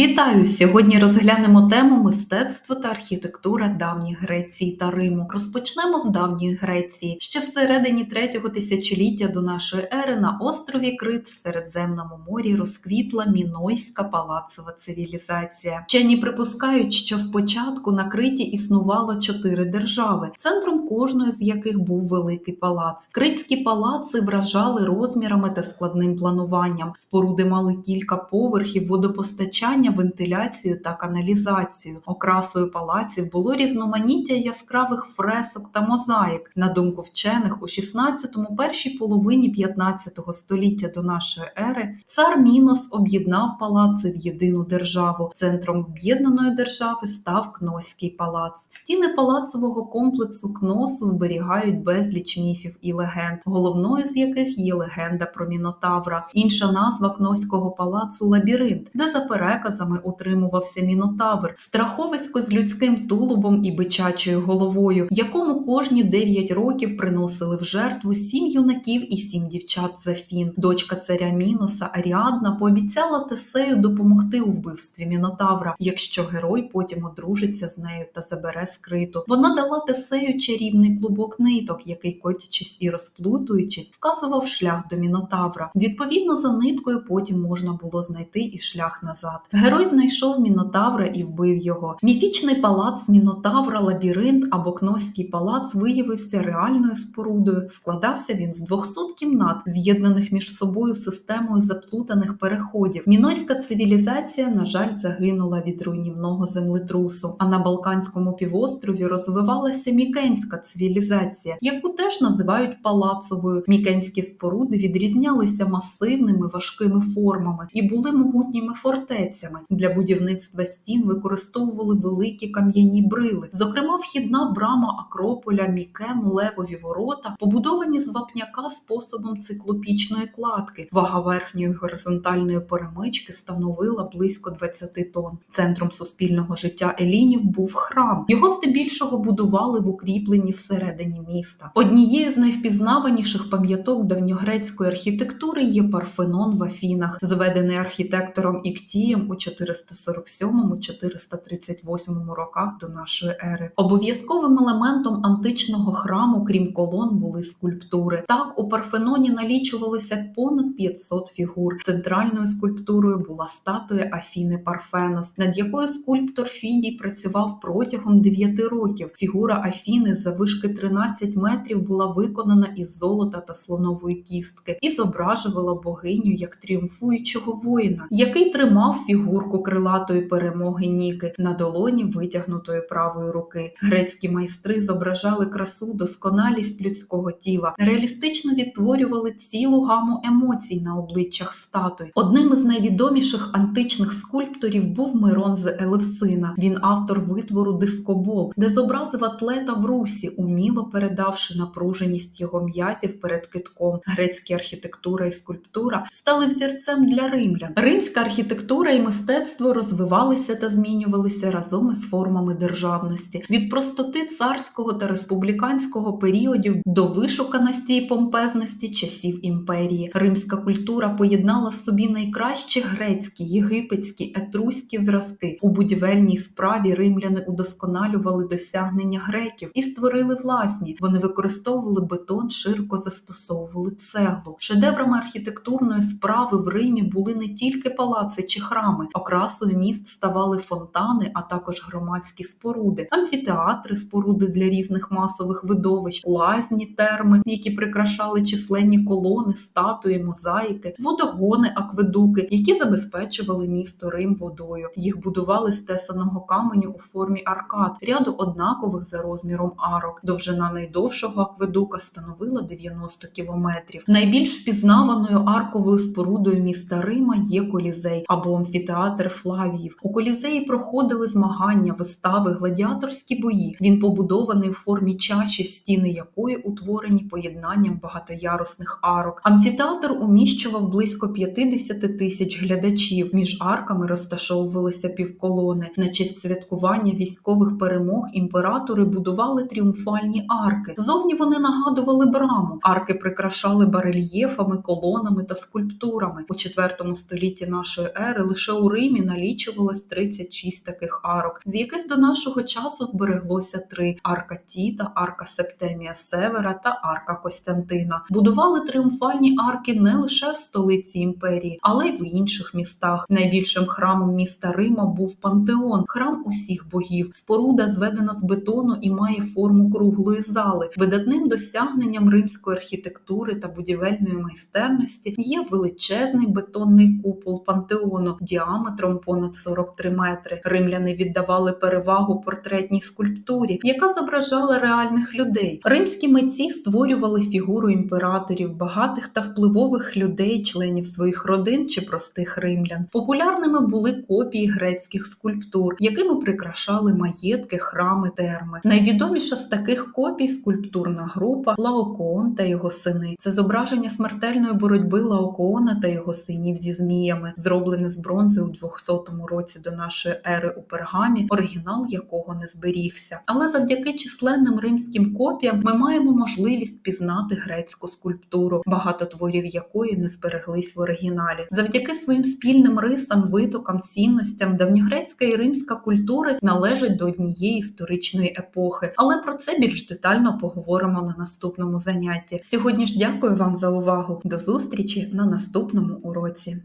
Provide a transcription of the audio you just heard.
Вітаю! Сьогодні розглянемо тему мистецтво та архітектура давньої Греції та Риму. Розпочнемо з давньої Греції. Ще всередині третього тисячоліття до нашої ери на острові Крит в Середземному морі розквітла мінойська палацова цивілізація. Вчені припускають, що спочатку на Криті існувало чотири держави, центром кожної з яких був великий палац. Критські палаци вражали розмірами та складним плануванням. Споруди мали кілька поверхів, водопостачання, вентиляцію та каналізацію. Окрасою палаців було різноманіття яскравих фресок та мозаїк. На думку вчених, у 16-му, першій половині 15 століття до нашої ери цар Мінос об'єднав палаци в єдину державу. Центром об'єднаної держави став Кноський палац. Стіни палацового комплексу Кносу зберігають безліч міфів і легенд, головною з яких є легенда про Мінотавра. Інша назва Кноського палацу лабіринт, де за переказами утримувався Мінотавр, страховисько з людським тулубом і бичачою головою, якому кожні 9 років приносили в жертву сім юнаків і сім дівчат Зафін. Дочка царя Міноса Аріадна пообіцяла Тесею допомогти у вбивстві Мінотавра, якщо герой потім одружиться з нею та забере скриту. Вона дала Тесею чарівний клубок ниток, який, котячись і розплутуючись, вказував шлях до Мінотавра. Відповідно за ниткою потім можна було знайти і шлях назад. Герой знайшов Мінотавра і вбив його. Міфічний палац Мінотавра, лабіринт або Кноський палац виявився реальною спорудою. Складався він з 200 кімнат, з'єднаних між собою системою заплутаних переходів. Мінойська цивілізація, на жаль, загинула від руйнівного землетрусу. А на Балканському півострові розвивалася мікенська цивілізація, яку теж називають палацовою. Мікенські споруди відрізнялися масивними важкими формами і були могутніми фортецями. Для будівництва стін використовували великі кам'яні брили. Зокрема, вхідна брама Акрополя, Мікен, Левові ворота, побудовані з вапняка способом циклопічної кладки. Вага верхньої горизонтальної перемички становила близько 20 тонн. Центром суспільного життя елінів був храм. Його здебільшого будували в укріпленні всередині міста. Однією з найвпізнаваніших пам'яток давньогрецької архітектури є Парфенон в Афінах, зведений архітектором Іктієм у 447-438 роках до нашої ери. Обов'язковим елементом античного храму, крім колон, були скульптури. Так, у Парфеноні налічувалося понад 500 фігур. Центральною скульптурою була статуя Афіни Парфенос, над якою скульптор Фідій працював протягом 9 років. Фігура Афіни за вишки 13 метрів була виконана із золота та слонової кістки і зображувала богиню як тріумфуючого воїна, який тримав фігурку крилатої перемоги Ніки на долоні витягнутої правої руки. Грецькі майстри зображали красу, досконалість людського тіла, реалістично відтворювали цілу гаму емоцій на обличчях статуй. Одним із найвідоміших античних скульпторів був Мирон з Елевсина. Він автор витвору Дискобол, де зобразив атлета в русі, уміло передавши напруженість його м'язів перед китком. Грецькі архітектура і скульптура стали взірцем для римлян. Римська архітектура і мистецтво розвивалися та змінювалися разом із формами державності від простоти царського та республіканського періодів до вишуканості і помпезності часів імперії. Римська культура поєднала в собі найкращі грецькі, єгипетські, етруські зразки. У будівельній справі римляни удосконалювали досягнення греків і створили власні. Вони використовували бетон, широко застосовували цеглу. Шедеврами архітектурної справи в Римі були не тільки палаци чи храми, окрасою міст ставали фонтани, а також громадські споруди, амфітеатри, споруди для різних масових видовищ, лазні, терми, які прикрашали численні колони, статуї, мозаїки, водогони, акведуки, які забезпечували місто Рим водою. Їх будували з тесаного каменю у формі аркад, ряду однакових за розміром арок. Довжина найдовшого акведука становила 90 кілометрів. Найбільш впізнаваною арковою спорудою міста Рима є колізей або амфітеатр Флавіїв. У колізеї проходили змагання, вистави, гладіаторські бої. Він побудований у формі чаші, стіни якої утворені поєднанням багатоярусних арок. Амфітеатр уміщував близько 50 тисяч глядачів. Між арками розташовувалися півколони. На честь святкування військових перемог імператори будували тріумфальні арки. Зовні вони нагадували браму. Арки прикрашали барельєфами, колонами та скульптурами. У IV столітті нашої ери лише у Римі налічувалось 36 таких арок, з яких до нашого часу збереглося три: арка Тіта, арка Септемія Севера та арка Костянтина. Будували тріумфальні арки не лише в столиці імперії, але й в інших містах. Найбільшим храмом міста Рима був пантеон, храм усіх богів. Споруда зведена з бетону і має форму круглої зали. Видатним досягненням римської архітектури та будівельної майстерності є величезний бетонний купол пантеону діаметром понад 43 метри. Римляни віддавали перевагу портретній скульптурі, яка зображала реальних людей. Римські митці створювали фігуру імператорів, багатих та впливових людей, членів своїх родин чи простих римлян. Популярними були копії грецьких скульптур, якими прикрашали маєтки, храми, терми. Найвідоміша з таких копій скульптурна група Лаокоон та його сини. Це зображення смертельної боротьби Лаокоона та його синів зі зміями, зроблене з бронзи у 200 році до нашої ери у пергамі, оригінал якого не зберігся. Але завдяки численним римським копіям ми маємо можливість пізнати грецьку скульптуру, багато творів якої не збереглись в оригіналі. Завдяки своїм спільним рисам, витокам, цінностям давньогрецька і римська культури належать до однієї історичної епохи. Але про це більш детально поговоримо на наступному занятті. Сьогодні ж дякую вам за увагу. До зустрічі на наступному уроці.